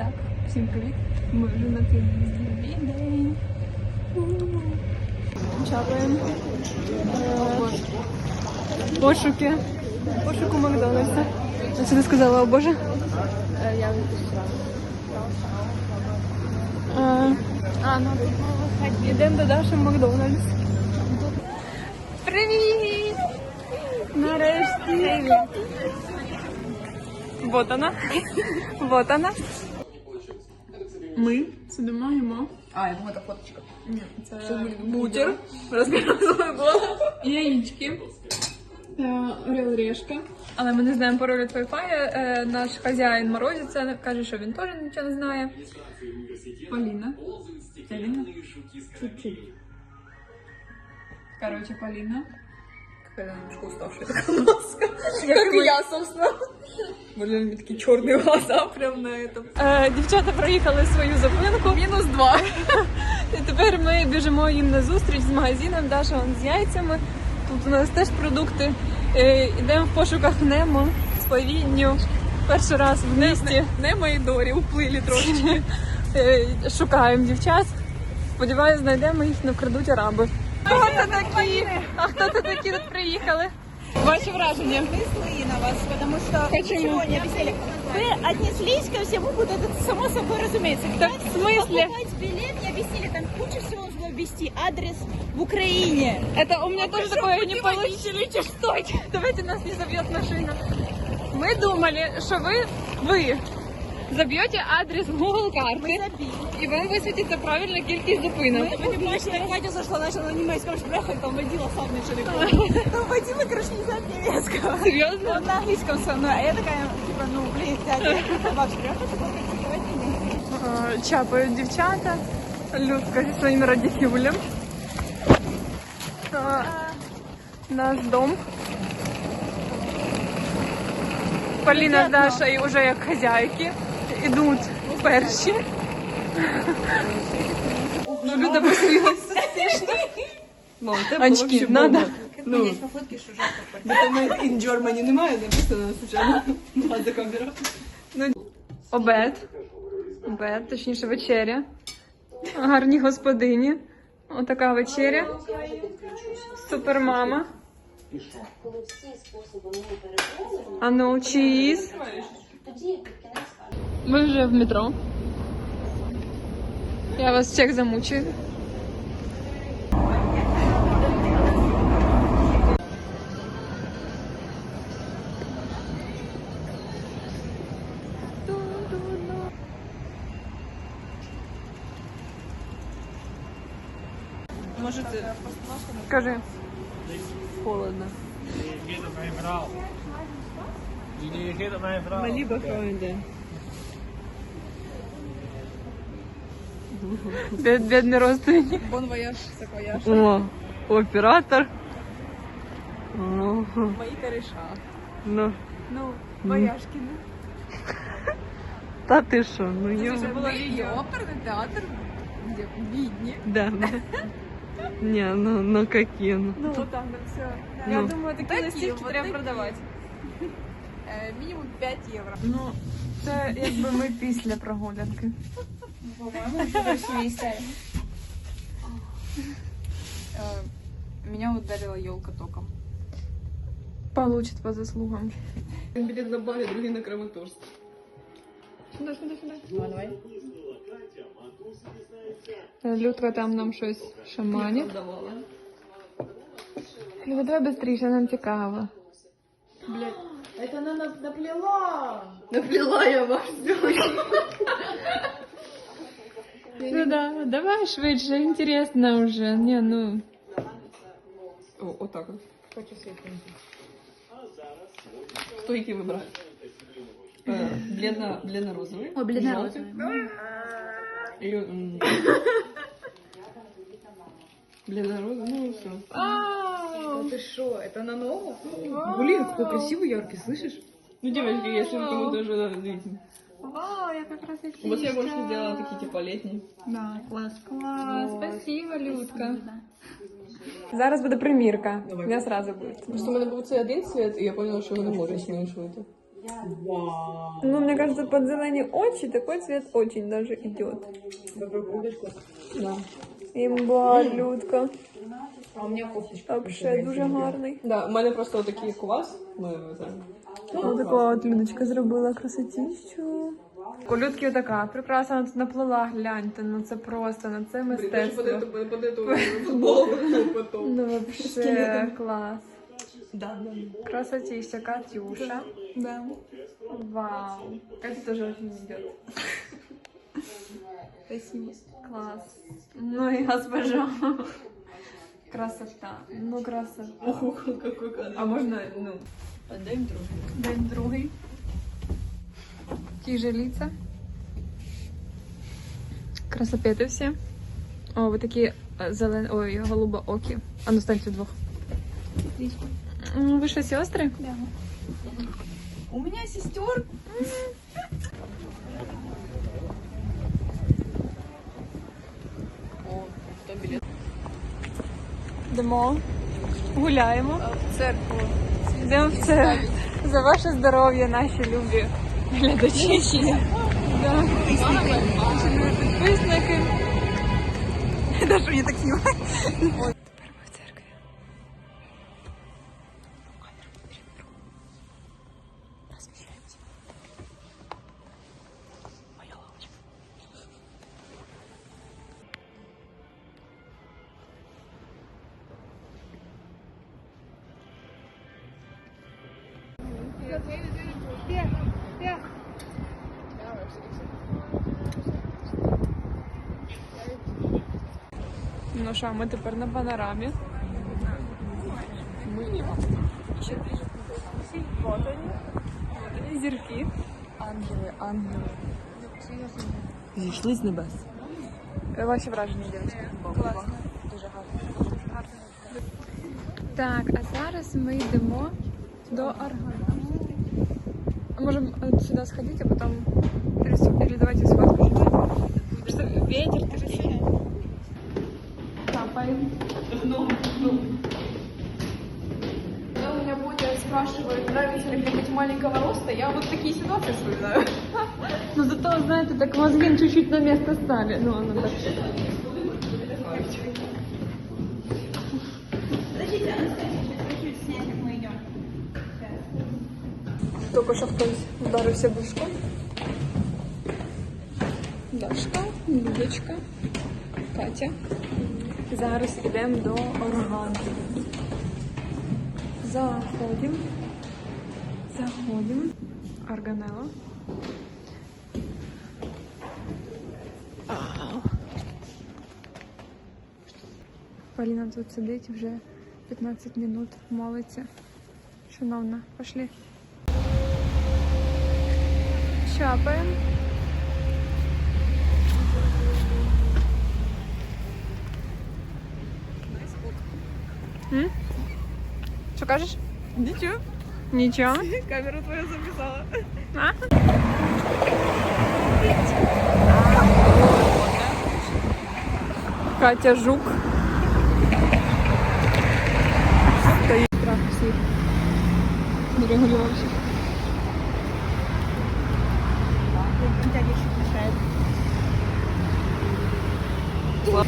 Так, всім привіт. Ми вже на твій день. Чапаємо. Е, Пошуки. Пошуку Макдональдса. Я сюди сказала, о боже. Я випустила. Е, А, ну, йдемо до Даші в Макдональдс. Привіт! Нарешті! Вот она. Вот она. Ми сидимо їмо. А, я думаю, это фоточка. Ні, це бутер. Яєчки. Е, Орел решка. Але ми не знаємо пароль від Wi-Fi. Наш хазяїн морозиться, каже, що він теж нічого не знає. Поліна. Поліна? Чуть-чуть. Короче, Поліна. Немножко уставшая такая маска. Как и я, собственно. Блин, у меня такие черные глаза прям на этом. Е, дівчата проїхали свою зупинку. Мінус два. І тепер ми біжимо їм на зустріч з магазином. Даша он з яйцями. Тут у нас теж продукти. Е, Йдемо в пошуках Немо з повінню. Перший раз в місті. Немо і Дорі уплили трошечки. Е, Шукаємо дівчат. Сподіваюсь, знайдемо їх, не вкрадуть араби. Хто це такі? А хто це такі тут приїхали? Ваші враження? злые на вас, потому что Почему? ничего не объяснили. Вы отнеслись ко всему, вот это само собой разумеется. Так в смысле? Покупать билет не объяснили, там куча всего нужно ввести, адрес в Украине. Это у меня тоже такое не получили. Стойте, давайте нас не забьет машина. Мы думали, что вы, вы забьете адрес в Google карты и вам высветится правильно кількість зупинок. Мы не бачили, Катя зашла, начала на немецком шпрехать, там водила сам начали. Там водила, короче, не знает немецкого. Серьезно? Он на английском со мной, а я такая, типа, ну, блин, дядя, бабушка, шпрехать, давайте не. Е, Чапають дівчата. Людка зі своїм радіфюлем. Е, Наш дом. Поліна з Дашою вже як хазяйки. Ідуть перші. Ну, Люда посміялася. Очки надо. Ну, это made in Germany немає, написано, звичайно. Камера. Обед. Обед, точніше вечеря. Гарні господині. Отака вечеря. Супермама. А ну, чиїз. Мы уже в метро. Я вас всех замучаю. Может, э, скажи. Холодно. Jullie geven mij Бед, бедний родственник. Бон вояж, саквояж. О, оператор. О, Мои кореша. ну, Ну, вояшкины. та ти що, ну. Це було відео. Оперний театр, де в Відні. Да, да. Не, ну, ну какие, ну. Ну, вот там все. Ну. думаю, такі листівки треба продавати. Мінімум 5 євро. Ну, це якби ми після прогулянки. По-моему, история. Меня ударила елка током. Получит по заслугам. Билет на баре, другие на Краматорск. Сюди, сюди, сюди. Давай, Людка там нам щось шаманить. Люда, давай быстріше, нам цікаво. Это она наплела. Наплела я ваш Люда, давай швидше, інтересно вже. Не, ну. О, вот так вот. Хочу Кто які вибрав? Е, Бледно, бледно-розовий. О, бледно-розовый. Бледно-розовый, ну все. Ты что, это на ногу? Блин, какой красивый, яркий, слышишь? Ну, девочки, если вы кому-то уже видите. Вау, я как раз Вот я больше делала такие типа летние. Да, класс. класс. спасибо, Людка. Зараз буде примірка. У мене сразу буде. Просто у мене був цей один цвет, і я поняла, що його не можна змішувати. Ну, мне кажется, под зелені очі такой цвет очень даже идет. Да. Імба, людка. А у мене кофточка. Вообще дуже гарний. Да, у мене просто такий, як у вас. Ми веземо. Ось така от Людочка зробила красотіщу. У Людки така прекрасна тут наплела, гляньте, ну це просто, ну це мистецтво. Футболку потім. Ну вообще клас. Да, да. Красотища, Катюша. Да. Вау. Катя тоже очень идет. Спасибо. Класс. Ну и госпожа. Красота. Ну красота. Ох, какой кадр. А можно, ну, Отдаємо трохи. день другий. Ті же лица. Красопети всі. О, ви такі зелені, ой, голубоокі. А ну станьте вдвох. М, Ви що, сестри? Да. У меня сестер. О, там білет. Йдемо, гуляємо. В церкву. Йдемо в церкву. за ваше здоров'я, наші любі глядачі. Да. Підписники. Даже мені так Ну що, ми тепер на панорамі. Ми ще. Вот они. Вот они зірки. Ангели, ангели. Зійшли з небес. Ваші враження, дівчатки? Дуже гарно. Так, а зараз ми йдемо до органу. Можем от сюда сходить, а потом перес- или давайте сфоткаем. Что ветер трясет. Капаем. Когда у меня Бодя спрашивает, нравится ли мне быть маленького роста, я вот такие ситуации вспоминаю. Но зато, знаете, так мозги чуть-чуть на место стали. Ну, оно так. Тільки що хтось вдарився бушком. Дашка, Людочка, Катя. Зараз йдемо до органу. Заходимо. Заходимо. Органело. Поліна тут сидить вже 15 минут, молиться. Шановна, пошли. Чапаем. М? Що кажеш? Ничего, Нічого. камеру твою записала. А? Катя Жук. Стоїть страх всіх. Нерегулювався.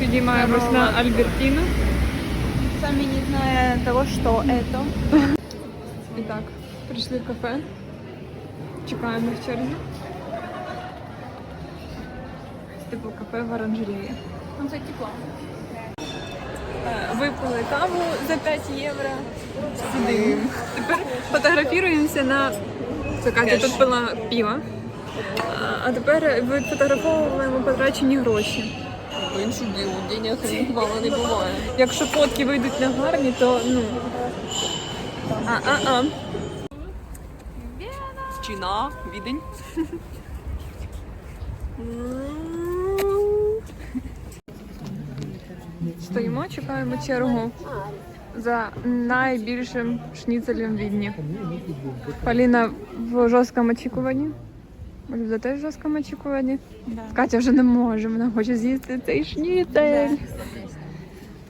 Підіймаємось на Альбертіну. Сами не зная того, что это. І так, прийшли в кафе. Чекаємо в черзі. Типу кафе в оранжереї. Он, кстати, классно. Е, Випили каву за 5 євро. Сидимо. Тепер фотографуємося на. Це Катя тут пила пиво. А- тепер відфотографовуємо потрачені гроші. В іншу ділу, денег мало не буває. Якщо фотки вийдуть не гарні, то ну. А-а-а. Чина, відень. Стоїмо, чекаємо чергу за найбільшим шніцелем Відні. Поліна в жорсткому очікуванні. Люда теж в жорсткому очікуванні. Да. Катя вже не може, вона хоче з'їсти цей шніцель.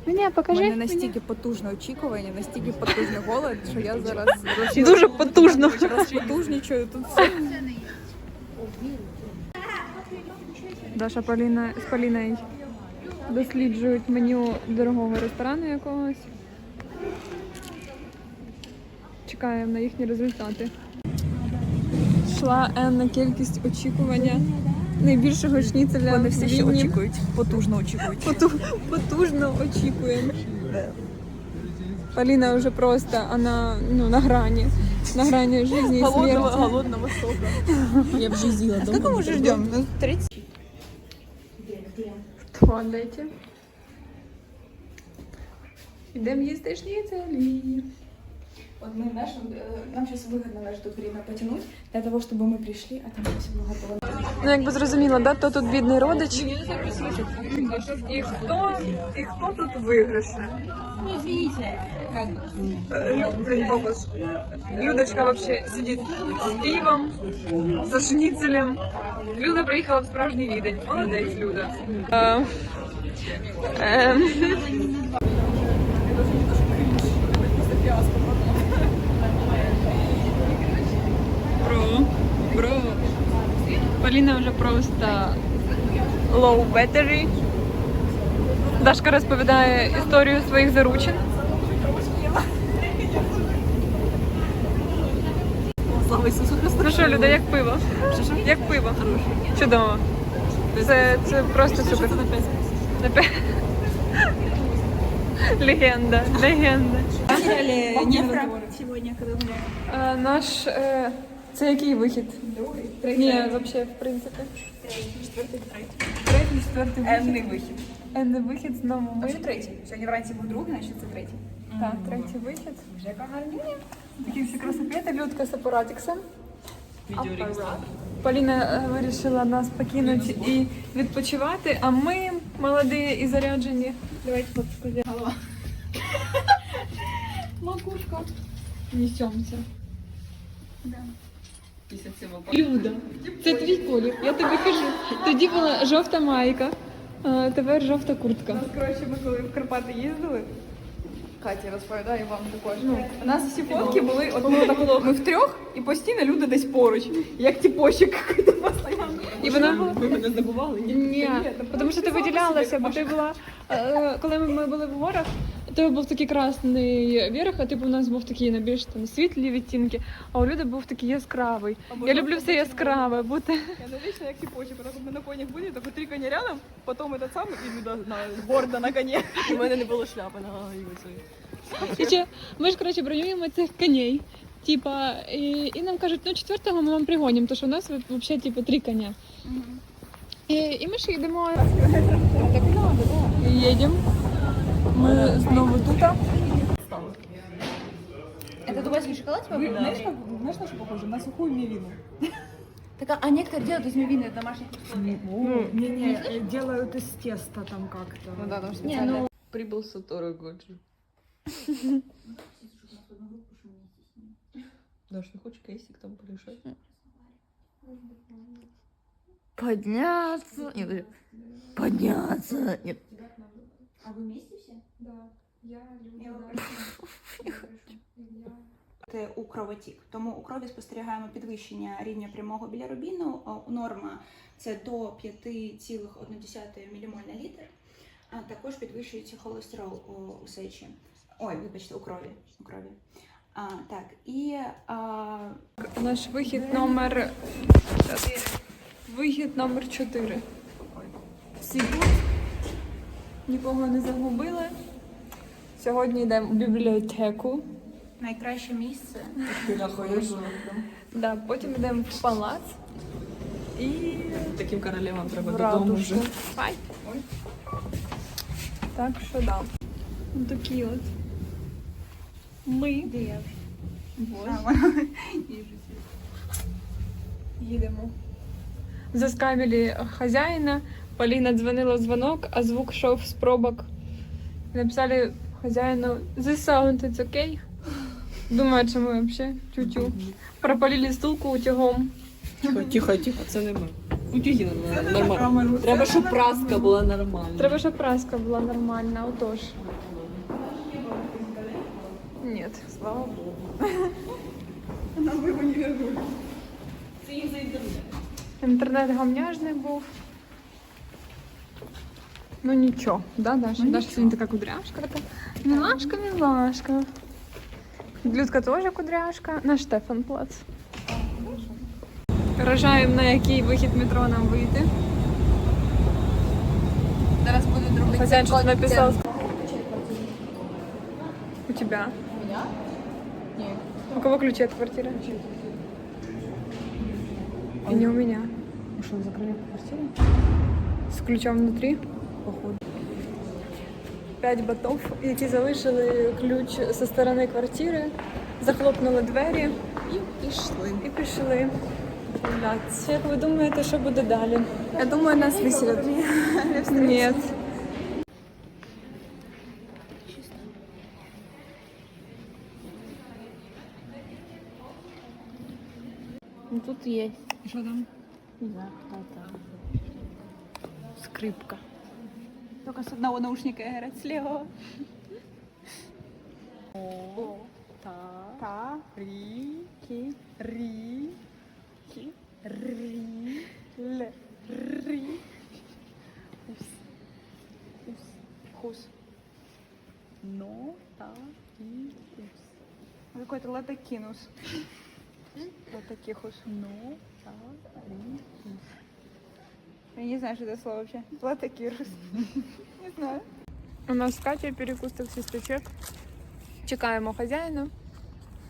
Мені У покажи. мене мені. настільки потужне очікування, настільки потужний голод, що я зараз Дуже потужно. розпотужнічаю тут все. Даша Поліна з Поліною досліджують меню дорогого ресторану якогось. Чекаємо на їхні результати. Йшла енна кількість очікування найбільшого шніцеля. Вони все ще очікують, потужно очікують. Поту- потужно очікуємо. Поліна вже просто вона ну, на грані. На грані життя і смерті. голодного сока. Я вже з'їла дома. Сколько мы уже ждем? Ну, 30. Туалеті. Ідемо їсти шніцелі. Вот мы, знаешь, э, нам сейчас выгодно даже тут время потянуть для того, чтобы мы пришли, а там все было готово. Ну, якби зрозуміло, да? то тут бідний родич. І хто, і хто тут виграше? Людочка вообще сидить з пивом, за шніцелем. Люда приїхала в справжній відень. Молодець, Люда. Поліна вже просто low battery. Дашка розповідає історію своїх заручин. Слава Ісусу Христу. Ну що, Люда, як пиво? Як пиво? Чудово. Це, це просто супер. На п'ять. Легенда, легенда. Сегодня, когда гуляем. Наш. Е, це який вихід? Другий. Ні, взагалі, в принципі. Третій, четвертий вихід. Енний вихід. Енний вихід знову ми. Це третій. Сьогодні вранці був другий, значить це третій. Так, третій вихід. Вже яка. Такі всі красопети, Людка з апаратиксом. Поліна е, вирішила нас покинути і відпочивати, а ми, молоді і заряджені. Давайте фотку Голова. Макушка. Несемося. Люда, це твій колір. Я тобі кажу. Тоді була жовта майка, а тепер жовта куртка. Нас, коротше, ми коли в Карпати їздили, Катя розповідає вам також. у нас всі фотки були одного такого. Ми втрьох і постійно люди десь поруч. Як якийсь постійно. І вона була. Ви мене забували? Ні, тому що ти виділялася, бо ти була, е, коли ми були в горах, у тебе був такий красний верх, а типу у нас був такий на більш там світлі відтінки, а у Люди був такий яскравий. Я люблю все яскраве, бути. Я навечно як типочок, потому що ми на конях були, тільки три коні рядом, потім этот самий і Люда на гордо на коні. У мене не було шляпи на голові. І ще, ми ж коротше бронюємо цих коней. Типа, і, і нам кажуть, ну четвертого ми вам пригонимо, тому що у нас взагалі типу три коня. І, і ми ж йдемо. І їдемо. Ми знову тут. Это дубайский шоколад типа? Вы, знаешь, как, знаешь, на что похоже? На сухую мивину. Так, а некоторые делают из мивины в домашних условиях. Ну, не-не, делают из теста там как-то. Ну да, там Не, специально. ну Прибыл Сатору Годжи. Даш, не хочешь кейсик там полежать? Подняться. Нет, подняться. Нет. А вы вместе все? Це у кровотік. Тому у крові спостерігаємо підвищення рівня прямого білірубіну. О, Норма це до 5,1 мілімоль на літр. А також підвищується холестерол у, у сечі. Ой, вибачте, у крові. У крові. А, так, і а, Наш вихід номер 4. Вихід номер 4. Всі тут. Нікого не загубили. Сьогодні йдемо в бібліотеку. найкраще місце. Да, потім йдемо в палац і Таким королевам треба додому вже. Ай. Так що да. Ось Такі от. Ми їдемо. Заскамили хазяїна. Поліна дзвонила в дзвонок, а звук йшов з пробок. Написали хазяїну The sound it's okay. Думаю, що ми взагалі тю-тю. Пропалили стулку утюгом. Тихо, тихо, тихо, це не ми. Утюги нормально. Треба, щоб праска була нормальна. Треба, щоб праска була нормальна, отож. інтернет. Слава Богу. Інтернет гамняжний був. Ну нічого, да, Даша? Даша сьогодні така кудряшка. Така. Мілашка, мілашка. Людка теж кудряшка. На Штефанплац. Вражаємо, на який вихід метро нам вийти. Зараз будуть робити. Хозяин что-то написал. У тебя? У меня? Нет. У кого ключи от квартиры? И не у меня. Что, закрыли квартиру? З ключом внутрі. Походу. П'ять ботов, які залишили ключ зі сторони квартири, захлопнули двері І пішли. і пішли. гуляти. Як ви думаєте, що буде далі? Я думаю, нас виселят. Ні. Ну тут є. Що там? Не знаю, хто там. Скрипка. Только с одного наушника играть слева. Та. Та. Рі. Кі. Рі. Кі. Рі. Ле. Рі. Ус. Ус. Хус. Но. Та. І. Ус. Какой-то латакинус. Латакихус. Но. Та. Рі. Ус. Я не знаю, что это слово вообще. Латакирус. Не знаю. У нас з Катєю перекус таксисточок. Чекаємо хазяїна,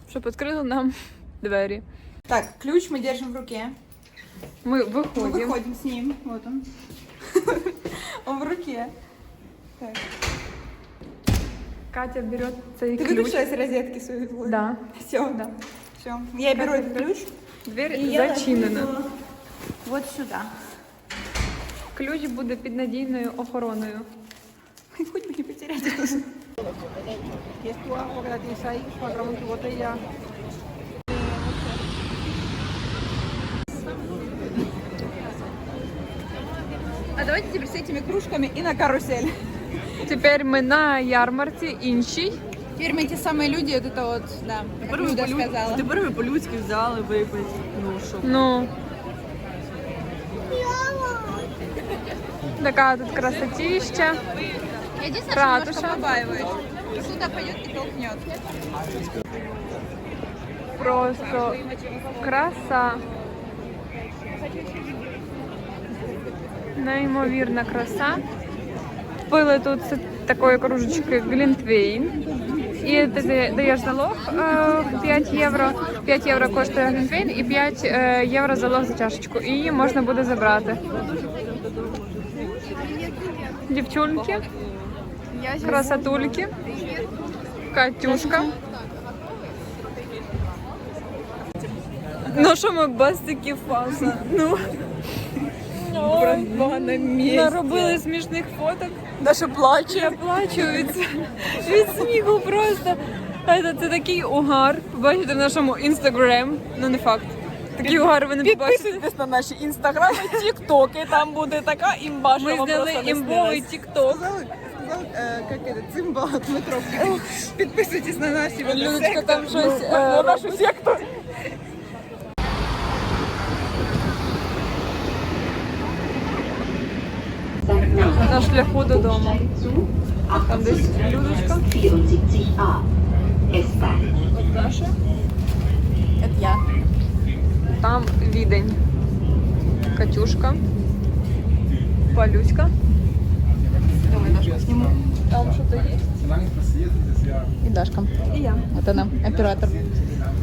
щоб відкрили нам двері. Так, ключ мы держим в руке. Ми Мы виходимо. выходим с ним. Вот он. Он в руке. Так. Катя берет цей Ты ключ. выключила из розетки свою? Да. Все, да. Все. Я беру этот ключ. Двері І я зачинена. ложу Вот сюда. Ключ буде під надійною охороною. Хоть бы не потерять. А давайте теперь с этими кружками и на карусель. Тепер ми на ярмарці іншій. Теперь мы те самые люди, вот это вот, да, как Люда сказала. Тепер ми по-людськи взяли випити. Ну що? Ну. Така тут красотища. Я единственное, Ратуша. немножко побаиваюсь. Сюда пойдет и толкнет. Просто краса. Неймовірна краса. Пили тут такої кружечки Глінтвейн. І ти даєш залог е, 5 євро. 5 євро коштує Глінтвейн і 5 е, євро залог за чашечку. І її можна буде забрати. Дівчонки, красотульки, Катюшка. Ну що ми без таких фаза? Ну. на місці. Наробили смішних фоток. Даша плаче. Я плачу від, від сміху просто. Це, це такий угар. Побачите в нашому інстаграм. Ну не факт. Такий угар ви не побачите. Підписуйтесь на наші інстаграми, тіктоки. Там буде така імба, що Ми вам зняли просто не імбовий снилось. тікток. как это, цимбал от метро. Подписывайтесь на наши Людочка там щось. На е, нашу секту. на шляху додому. Там десь Людочка. 74a. S-Bahn. От Даша. Это я. Там відень. Катюшка. Палюська. Там що-то є. И Дашка. І я. Это она, оператор.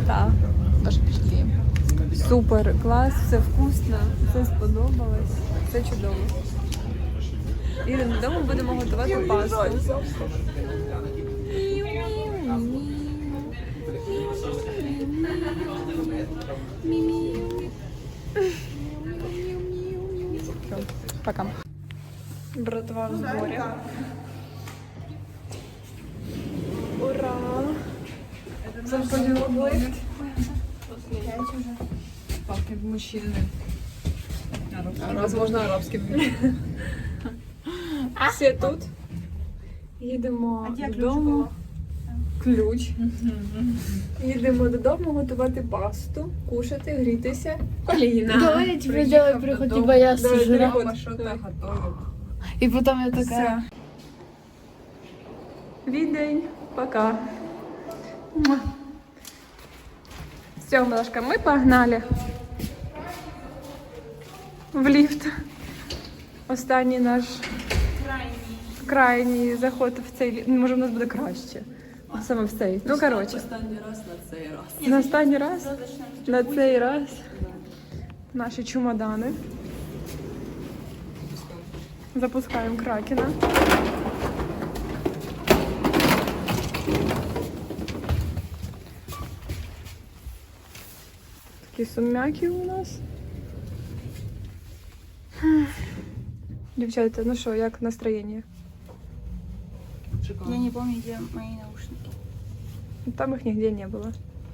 Так. Даша впечатление. Супер, клас, все вкусно, все сподобалось, все чудово. Ірина, вдома будемо готувати пасту. Пока. Братва в зборі. Ура! Заходимо в лифт. Пахнет мужчины. Возможно, арабським. Всі тут. Їдемо додому. Ключ. Їдемо додому готувати пасту, кушати, грітися. Коліна. Давай я тебе сделаю переход, я Давай, сожру. переход. Що так готовить? И потом я такая... Відень. Пока. Все, малышка, мы погнали. В ліфт. Останній наш крайній заход в цей ліфт. Може, в нас буде краще. Саме в цей. Ну, коротше. Останній раз на цей раз. На останній раз. На цей раз. Наші чемодани. Запускаємо кракена. Такі сум'яки у нас. Дівчата, ну що, як настроєння? Я не помню, где мои наушники. Там их нигде не было.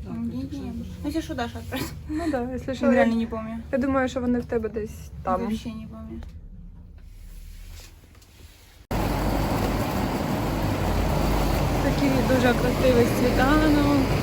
Нигде не было. Ну, если что, Даша отправила. Ну да, якщо что. що, я, реально не помню. я думаю, що вони в тебе десь там. Вообще не помню. Такий дуже красивий світанок.